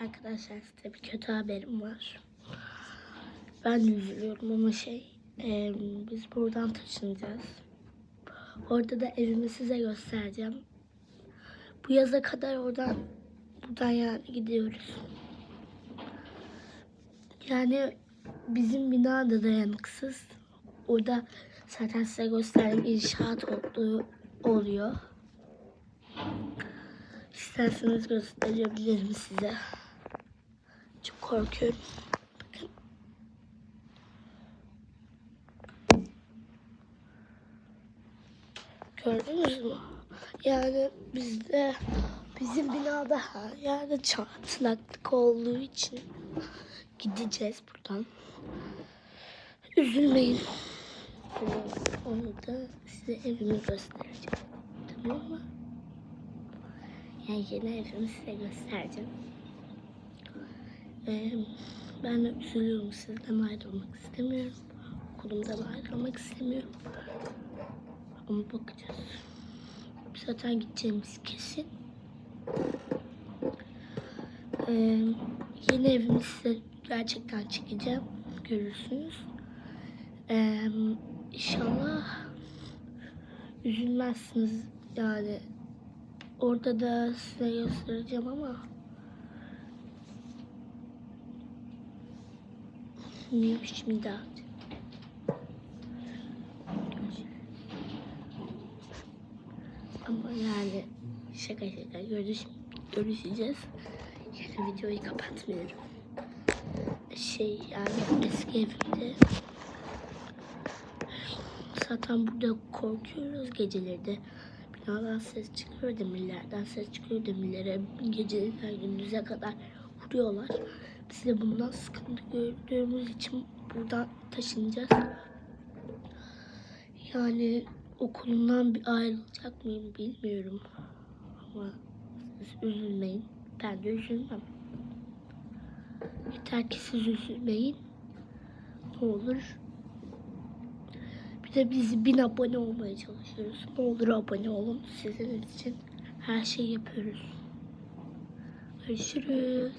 Arkadaşlar size bir kötü haberim var. Ben üzülüyorum ama şey e, biz buradan taşınacağız. Orada da evimi size göstereceğim. Bu yaza kadar oradan buradan yani gidiyoruz. Yani bizim bina da dayanıksız. Orada zaten size gösterdiğim inşaat olduğu oluyor. İsterseniz gösterebilirim size. Korkuyorum. Gördünüz mü? Yani bizde bizim binada her yerde çatlaklık olduğu için gideceğiz buradan. Üzülmeyin. Onu da size evimi göstereceğim. Tamam mı? Yani yeni evimi size göstereceğim. Ee, ben de üzülüyorum sizden ayrılmak istemiyorum. Okulumdan ayrılmak istemiyorum. Ama bakacağız. Zaten gideceğimiz kesin. Ee, yeni evimi size gerçekten çekeceğim. Görürsünüz. Ee, inşallah üzülmezsiniz yani orada da size göstereceğim ama Miyoş Midat ama yani şaka şaka görüş, görüşeceğiz. Yani videoyu kapatmıyorum. Şey yani eski evimde Zaten burada korkuyoruz geceleri. Binadan ses çıkıyor demirlerden ses çıkıyor demirlere. Gecelerden gündüze kadar vuruyorlar. Biz de bundan sıkıntı gördüğümüz için buradan taşınacağız. Yani okulumdan bir ayrılacak mıyım bilmiyorum. Ama siz üzülmeyin. Ben de üzülmem. Yeter ki siz üzülmeyin. Ne olur bir de biz bin abone olmaya çalışıyoruz. Ne olur abone olun. Sizin için her şeyi yapıyoruz. Görüşürüz.